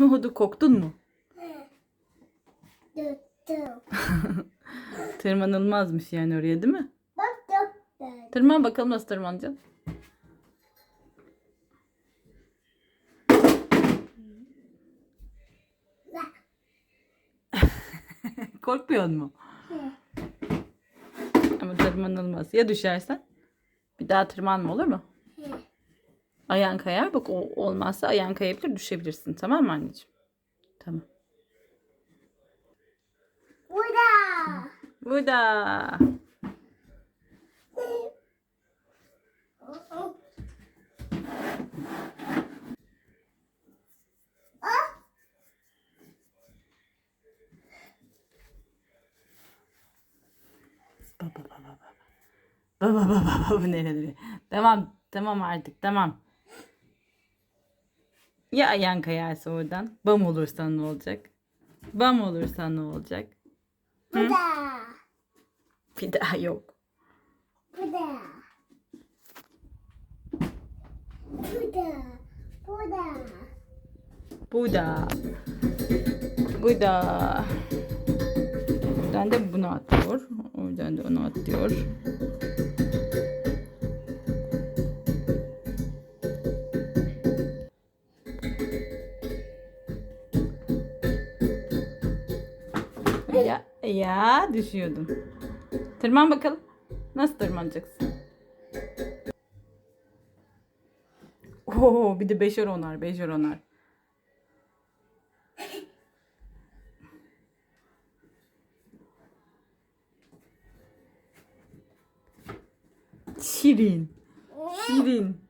Nohudu koktun mu? Tırmanılmazmış yani oraya değil mi? Bak. Tırman bakalım nasıl tırmanacaksın. Korkmuyor mu? Ama tırmanılmaz. Ya düşersen? Bir daha tırmanma olur mu? Ayağın kayar. Bak o olmazsa ayağın kayabilir düşebilirsin. Tamam mı anneciğim? Tamam. Burada. Burada. Baba baba baba. Baba baba baba nerelere? Tamam tamam artık tamam. Ya ayağın kayarsa oradan? Bam olursan ne olacak? Bam olursan ne olacak? Burada. Bir daha yok. Burada. Burada. Burada. Burada. Burada. Buradan da bunu atıyor. Oradan da onu atıyor. Ya, ya düşüyordum. Tırman bakalım. Nasıl tırmanacaksın? Oo, bir de beşer onar, beşer onar. Şirin. Şirin.